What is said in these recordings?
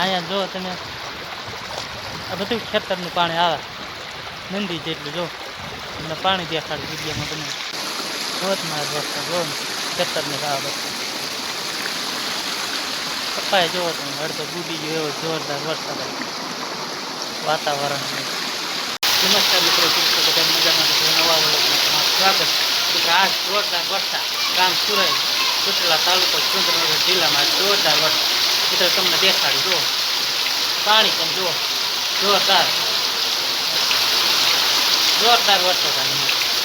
અહીંયા જો તમે આ બધું ખેતરનું પાણી આવે. નંદી જેટલું જો. તમને પાણી દેખાડું જગ્યામાં તમે ધોધમાર વરસાદ જો ખેતરને ખેતરની આ બધું કપાય જોવો તમે, અડધો ડૂબી ગયો એવો જોરદાર વરસાદ વાતાવરણ નમસ્કાર મિત્રો મજામાં સ્વાગત આ જોરદાર વરસાદ ગામ સુરત, કુટલા તાલુકો સુરેન્દ્રનગર જિલ્લામાં જોરદાર વરસાદ મિત્રો તમને દેખાડી જુઓ પાણી પણ જુઓ. જોરદાર. જોરદાર વરસાદ આવે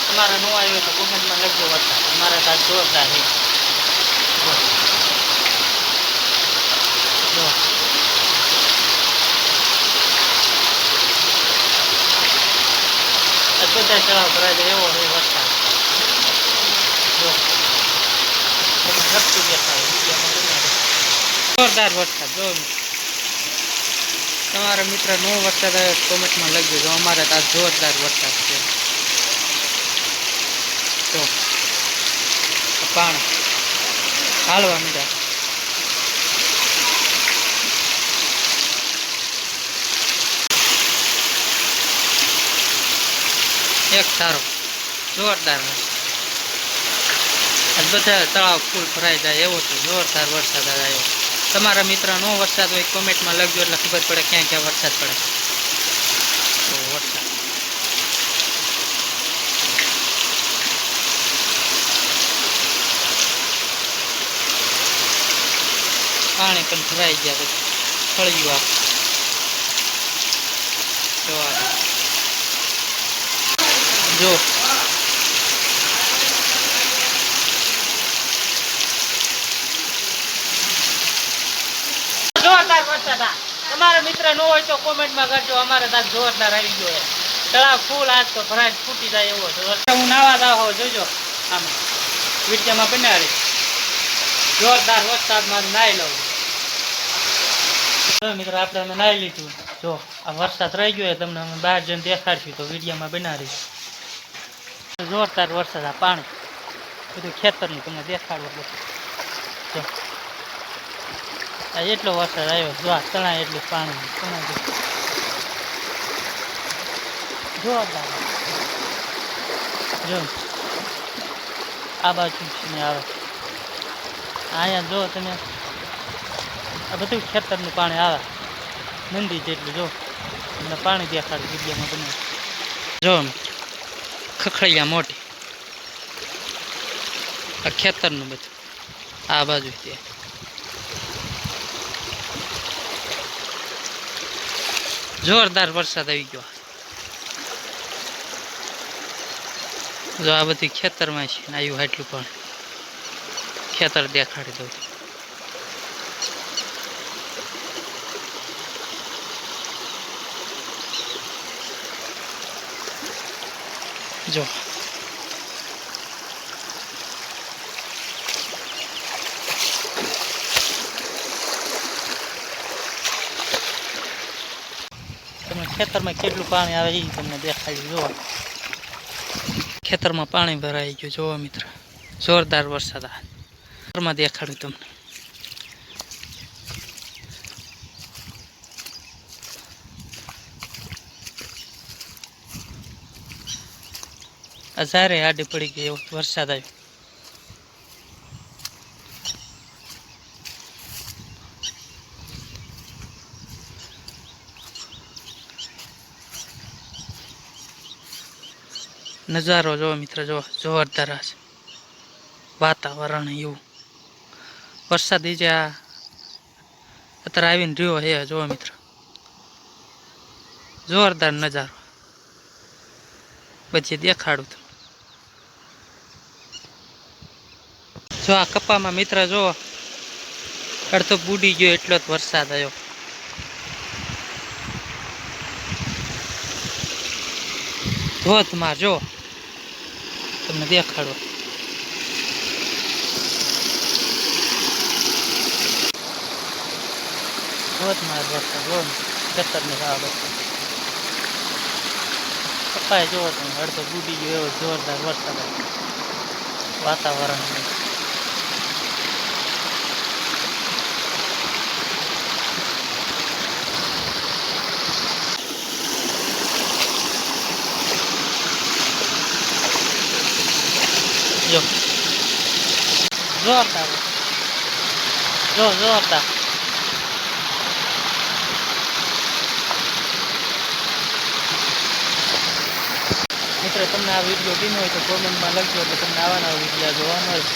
તમારે ન આવ્યો તો કોમેન્ટમાં લખજો વરસાદ. અમારે ત્યાં જોરદાર છે. બધા તળાવ ભરાય જાય એવો છે વરસાદ. જો તમને લપસી દેખાય. જોરદાર વરસાદ, જો. તમારા મિત્ર નો વરસાદ આવે તો કોમેન્ટમાં લખજો, જો અમારે ત્યાં જોરદાર વરસાદ છે. જો. હાલવા મીઠા એક સારો જોરદાર વરસાદ. બધા તળાવ ફૂલ ભરાઈ જાય એવો તો જોરદાર વરસાદ આવ્યો તમારા મિત્ર નો વરસાદ હોય, કોમેન્ટમાં લખજો એટલે ખબર પડે ક્યાં ક્યાં વરસાદ પડે. તો વરસાદ. પાણી પણ ભરાઈ ગયા પછી ફળિયું આ. જોવા જો જોરદાર વરસાદ આ તમારા ન હોય તો કોમેન્ટમાં કરજો. અમારે ત્યાં જોરદાર આવી ગયો તળાવ ફૂલ આજ તો ભરાય, ફૂટી જાય એવો છે. હું નાવા હોઉં જોજો. આમાં વિડીયોમાં બનાવી જોરદાર વરસાદ નાહી લઉં. મિત્રો આપણે અમે નાહી લીધું. જો, આ વરસાદ રહી ગયો તમને અમે બહાર જઈને દેખાડશું. તો વિડીયોમાં બનાવી જોરદાર વરસાદ આ પાણી. બધું ખેતરનું તમને દેખાડવું જો. આ એટલો વરસાદ આવ્યો, જો આ તણાય એટલું પાણી, તણાય જો. જોરદાર જો. આ બાજુ ને આવે અહીંયા જો તમે, આ બધું ખેતરનું પાણી આવે. મંદી જેટલું જો. તમને પાણી દેખાડું જગ્યામાં બને. જો ખખડિયા મોટી. આ ખેતરનું બધું. આ બાજુ તે જોરદાર વરસાદ આવી ગયો. જો આ બધી ખેતરમાં છે આવ્યું એટલું પણ ખેતર દેખાડી દઉં. જો. ખેતરમાં કેટલું પાણી આવે એ તમને દેખાડી જુઓ ખેતરમાં પાણી ભરાઈ ગયું જુઓ મિત્ર જોરદાર વરસાદ આ ખેતરમાં દેખાડું તમને હજારે આડી પડી ગઈ એવો વરસાદ આવ્યો નજારો જો મિત્ર, જો, જોરદાર છે. વાતાવરણ એવું. વરસાદ જે આ અત્યારે આવીને રહ્યો હે જો મિત્ર. જોરદાર નજારો. પછી દેખાડું તમને. જો આ કપામાં મિત્ર, જો અડધો બુડી ગયો એટલો જ વરસાદ આવ્યો. ધોધમાં જો. તમને દેખાડો. ધોધમાં વરસાદ જો ખેતરની આ બધું કપાય જોવો તમે, અડધો ડૂબી ગયો, એવો જોરદાર વરસાદ. વાતાવરણ જો જોરદાર જો જોરદાર મિત્રો તમને આ વીડિયો ગમ્યો હોય તો કોમેન્ટમાં લખજો એટલે તમને આવા નવા વીડિયો જોવા મળશે